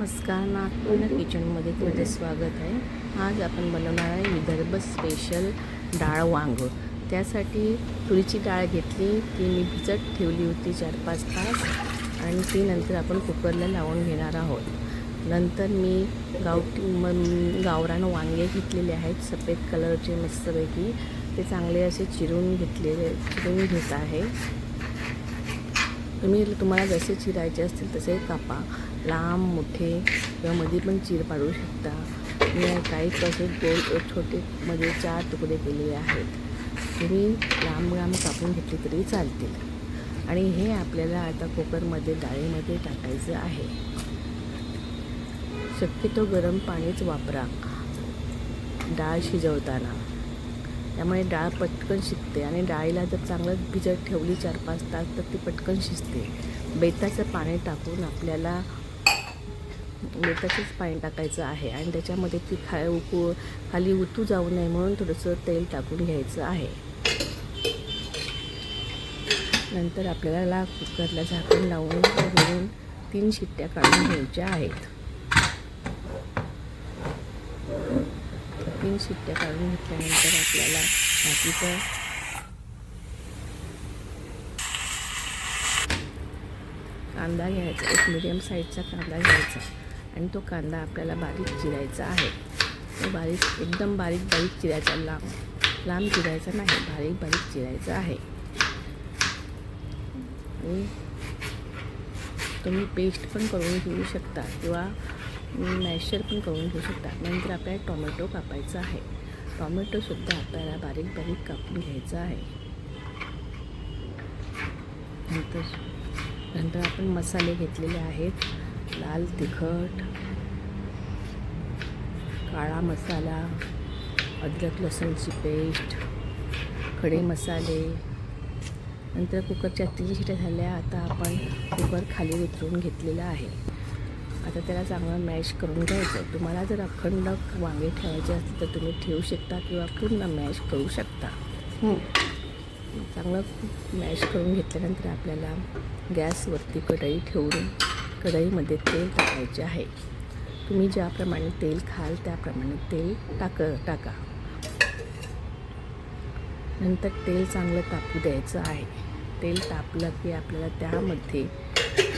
नमस्कार नागपूर्ण किचनमध्ये तुझे स्वागत आहे. आज आपण बनवणार आहे विदर्भ स्पेशल डाळ वांग त्यासाठी तुरीची डाळ घेतली ती मी भिजत ठेवली होती चार पाच तास आणि ती नंतर आपण कुकरला लावून घेणार आहोत. नंतर मी गावठी म- गावरान वांगे घेतलेले आहेत सफेद कलरचे मस्तपैकी. ते चांगले असे चिरून घेतलेले चिरून घेत आहे. तुम्ही तुम्हाला जसे चिरायचे असतील तसे कापा. लांब मोठे किंवा मध्ये पण चीर पाडू शकता. मी काही कसे गोल छोटे मध्ये चार तुकडे केलेले आहेत. तुम्ही लांब लांब कापून घेतले तरी चालतील. आणि हे आपल्याला आता कुकरमध्ये डाळीमध्ये टाकायचं आहे. शक्यतो गरम पाणीच वापरा. डाळ शिजवताना. त्यामुळे डाळ पटकन शिजते आणि डाळीला जर चांगलं भिजत ठेवली चार पाच तास तर ती पटकन शिजते. बेताचं पाणी टाकून आपल्याला बेताचंच पाणी टाकायचं आहे. आणि त्याच्यामध्ये ती खा उकू खाली उतू जाऊ नये म्हणून थोडंसं तेल टाकून घ्यायचं आहे. नंतर आपल्याला कुकरला झाकण लावून घालून तीन शिट्ट्या काढून घ्यायच्या आहेत. तीन शिट्ट्या काढून घेतल्यानंतर आपल्याला बाकीचं कांदा घ्यायचा एक मिडियम साईजचा कांदा घ्यायचा. आणि तो कांदा आपल्याला बारीक चिरायचा आहे. तो बारीक एकदम बारीक बारीक चिरायचा. लांब लांब चिरायचा नाही बारीक बारीक चिरायचा आहे. आणि तुम्ही पेस्ट पण करून घेऊ शकता किंवा मॅशर पण करून घेऊ शकता. नंतर आपल्याला टोमॅटो कापायचा आहे. टोमॅटोसुद्धा आपल्याला बारीक बारीक कापून घ्यायचा आहे. नंतर नंतर आपण मसाले घेतलेले आहेत. लाल तिखट काळा मसाला अद्रक लसूणची पेस्ट खडे मसाले नंतर कुकरच्या तीन शिट्या झाल्या. आता आपण कुकर खाली उतरवून घेतलेला आहे. आता त्याला चांगलं मॅश करून घ्यायचं. तुम्हाला जर अखंड वांगे ठेवायचे असतील तर तुम्ही ठेवू शकता किंवा पूर्ण मॅश करू शकता. चांगलं मॅश करून घेतल्यानंतर आपल्याला गॅसवरती कढई ठेवून कढईमध्ये तेल टाकायचे आहे. तुम्ही ज्याप्रमाणे तेल खाल त्याप्रमाणे तेल टाक टाका. नंतर तेल चांगलं तापू द्यायचं आहे. तेल तापलं की आपल्याला त्यामध्ये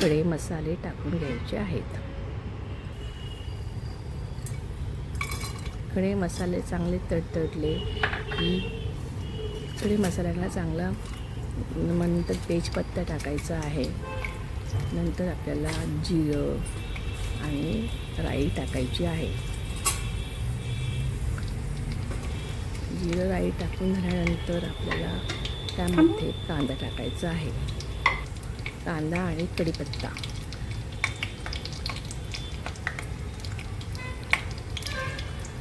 खडे मसाले टाकून घ्यायचे आहेत. खडे मसाले चांगले तडतडले की खडे मसाल्यांना चांगला मग नंतर तेजपत्ता टाकायचा आहे. नंतर आपल्याला जिरं आणि राई टाकायची आहे. जिरं राई टाकून झाल्यानंतर आपल्याला त्यामध्ये कांदा टाकायचा आहे. कांदा आणि कढीपत्ता.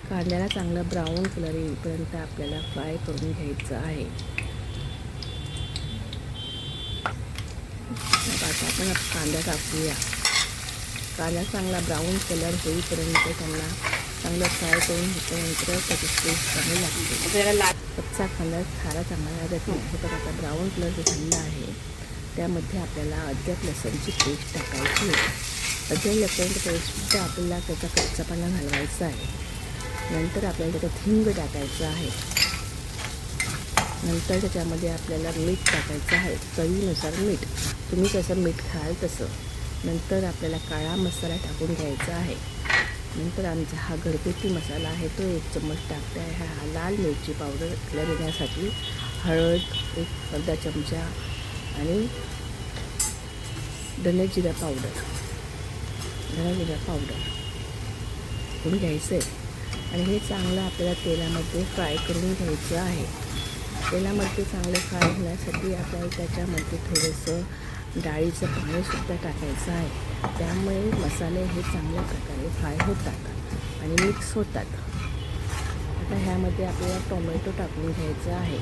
कांद्याला चांगला ब्राऊन कलर येईपर्यंत आपल्याला फ्राय करून घ्यायचं आहे आता आपण कांदा टाकूया कांदा चांगला ब्राऊन कलर होईपर्यंत त्यांना चांगलं फ्राय करून घेतल्यानंतर त्याची टेस्ट चांगली लागते. कच्चा कांदा खारा चांगला नाही. हे तर आता ब्राऊन कलर जे झालेला आहे त्यामध्ये आपल्याला अद्रक लसणची पेस्ट टाकायची आहे. अद्रक लसण पेस्टसुद्धा आपल्याला त्याचा कच्चापणा घालवायचा आहे. नंतर आपल्याला त्याच्यात हिंग टाकायचं आहे. नंतर त्याच्यामध्ये आपल्याला मीठ टाकायचं आहे चवीनुसार मीठ. तुम्ही कसं मीठ खाल तसं. नंतर आपल्याला काळा मसाला टाकून घ्यायचा आहे. नंतर आमचा हा घरगुती मसाला आहे तो एक चम्मच टाकते आहे. हा लाल मिरची पावडर देण्यासाठी हळद एक अर्धा चमचा आणि धनेजिरा पावडर. धनेजिरा पावडर करून घ्यायचं आहे आणि हे चांगलं आपल्याला तेलामध्ये फ्राय करून घ्यायचं आहे. तेलामध्ये चांगलं फ्राय होण्यासाठी आपल्याला त्याच्यामध्ये थोडंसं डाळीचं पाणीसुद्धा टाकायचं आहे. त्यामुळे मसाले हे चांगल्या प्रकारे फ्राय होतात आणि मिक्स होतात. आता ह्यामध्ये आपल्याला टोमॅटो टाकून घ्यायचा आहे.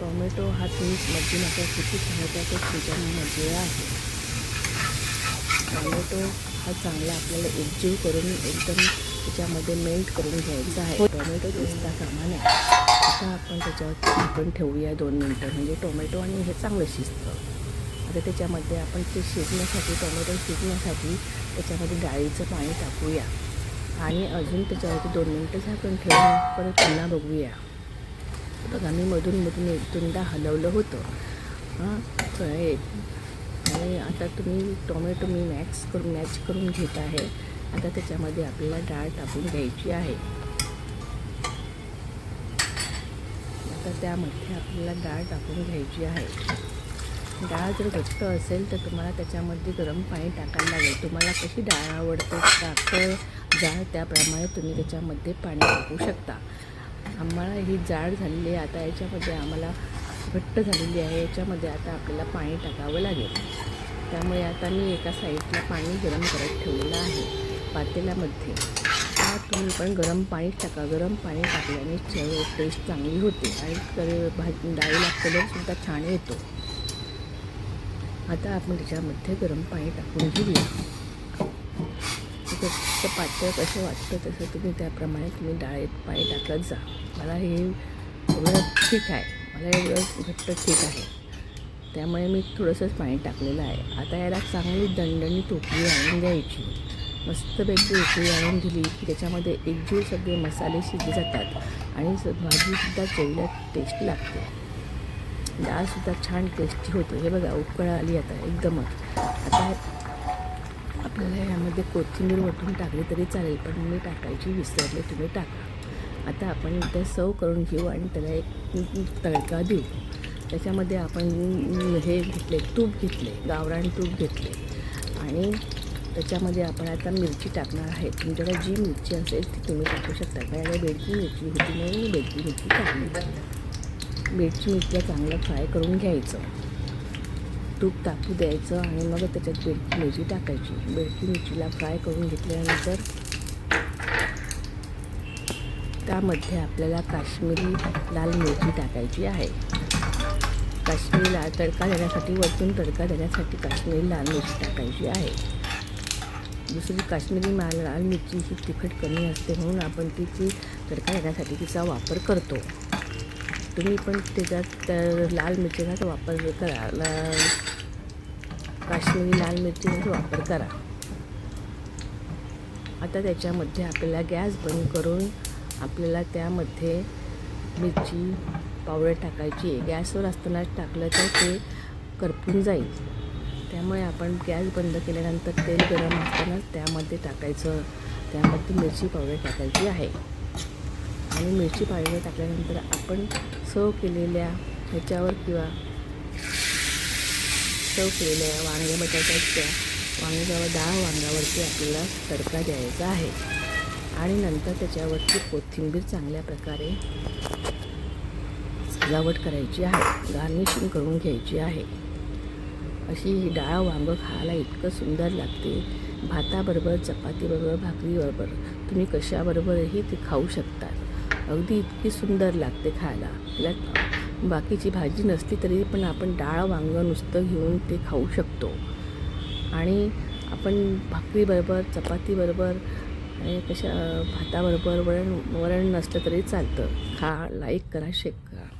टोमॅटो हा तुम्ही मध्ये नका किती खायचा तो तुमच्यामध्ये आहे. टोमॅटो हा चांगला आपल्याला एकजीव करून एकदम त्याच्यामध्ये मेल्ट करून घ्यायचा आहे. टोमॅटो दिसता कामा नये आता आपण त्याच्यावर झाकण ठेवूया दोन मिनटं. म्हणजे टोमॅटो आणि हे चांगलं शिजतं. आता त्याच्यामध्ये आपण ते शिजण्यासाठी टोमॅटो शिजण्यासाठी त्याच्यामध्ये डाळीचं पाणी टाकूया. आणि अजून त्याच्यावरती दोन मिनटं झाकण ठेवून परत पुन्हा बघूया. बघा मी मधून मधून एक दोनदा हलवलं होतं. हां पण आणि आता तुम्ही टोमॅटो मी मॅक्स करून मॅच करून घेत आहे. आता त्याच्यामध्ये आपल्याला डाळ टाकून घ्यायची आहे. आता त्यामध्ये आपल्याला डाळ टाकून घ्यायची आहे. डाळ जर घट्ट असेल तर तुम्हाला त्याच्यामध्ये गरम पाणी टाकायला लागेल. तुम्हाला कशी डाळ आवडते टाकळ जाळ त्याप्रमाणे तुम्ही त्याच्यामध्ये पाणी टाकू शकता. आम्हाला ही जाड झालेली आहे. आता याच्यामध्ये आम्हाला घट्ट झालेली आहे. याच्यामध्ये आता आपल्याला पाणी टाकावं लागेल. त्यामुळे आता मी एका साईडला पाणी गरम करत ठेवलेलं आहे. पातेल्यामध्ये. तुम्ही पण गरम पाणी टाका. गरम पाणी टाकल्याने चव टेस्ट चांगली होते आणि करे भाजी डाळीला कलरसुद्धा छान येतो. आता आपण त्याच्यामध्ये गरम पाणी टाकून घेऊया. जसं पातळ कसं वाटतं तसं तुम्ही त्याप्रमाणे तुम्ही डाळीत पाणी टाकत जा. मला हे एवढं ठीक आहे. मला एवढं घट्ट ठीक आहे. त्यामुळे मी थोडंसंच पाणी टाकलेलं आहे. आता याला चांगली दणदणी टोपली आणून द्यायची. मस्तपैकी उकळी आणून दिली की त्याच्यामध्ये एकजीव सगळे मसाले शिजले जातात आणि भाजीसुद्धा चवीला टेस्ट लागते. डाळसुद्धा छान टेस्टी होते. हे बघा उकळ आली आता एकदमच. आता आपल्याला यामध्ये कोथिंबीर वटून टाकली तरी चालेल पण मी टाकायची विसरले तुम्ही टाका. आता आपण इथे सर्व करून घेऊ आणि त्याला एक तडका देऊ. त्याच्यामध्ये आपण हे घेतले तूप घेतले गावरान तूप घेतले. आणि त्याच्यामध्ये आपण आता मिरची टाकणार आहे. तुमच्याकडे जी मिरची असेल ती तुम्ही टाकू शकता. कारण बेडची मिरची होती म्हणून मी बेडकी मिरची टाकली. बेडची मिरचीला चांगलं फ्राय करून घ्यायचं. तूप टाकू द्यायचं आणि मग त्याच्यात बेडकी मिरची टाकायची. बेडकी मिरचीला फ्राय करून घेतल्यानंतर त्यामध्ये आपल्याला काश्मीरी लाल मिरची टाकायची आहे. काश्मीरी लाल तडका देण्यासाठी वरतून तडका देण्यासाठी काश्मीरी लाल मिरची टाकायची आहे. दुसरी काश्मीरी माल लाल मिरची ही तिखट कमी असते म्हणून आपण तिची तडका देण्यासाठी तिचा वापर करतो. तुम्ही पण त्याच्यात त्या लाल मिरचीचाच वापर करा. ला काश्मीरी लाल मिरचीचाच वापर करा. आता त्याच्यामध्ये आपल्याला गॅस बंद करून आपल्याला त्यामध्ये मिरची पावडर टाकायची आहे. गॅसवर असतानाच टाकलं तर ते करपून जाईल. त्यामुळे आपण गॅस बंद केल्यानंतर तेल गरम असतानाच त्यामध्ये टाकायचं. त्यामध्ये मिरची पावडर टाकायची आहे. आणि मिरची पावडर टाकल्यानंतर आपण सर्व केलेल्या ह्याच्यावर किंवा सर्व केलेल्या वांगे बटाट्याच्या वांग्यावर डाळ वांग्यावरती आपल्याला तडका द्यायचा आहे. आणि नंतर त्याच्यावरती कोथिंबीर चांगल्या प्रकारे सजावट करायची आहे. गार्निशिंग करून घ्यायची आहे. अशी ही डाळ वांगं खायला इतकं सुंदर लागते. भाताबरोबर चपातीबरोबर भाकरीबरोबर. तुम्ही कशाबरोबरही ते खाऊ शकतात. अगदी इतकी सुंदर लागते खायला तिला बाकीची भाजी नसली तरी पण आपण डाळ वांगं नुसतं घेऊन ते खाऊ शकतो. आणि आपण भाकरीबरोबर चपातीबरोबर आणि कशा भाताबरोबर वरण वरण नसलं तरी चालतं. खा लाईक करा शेक करा.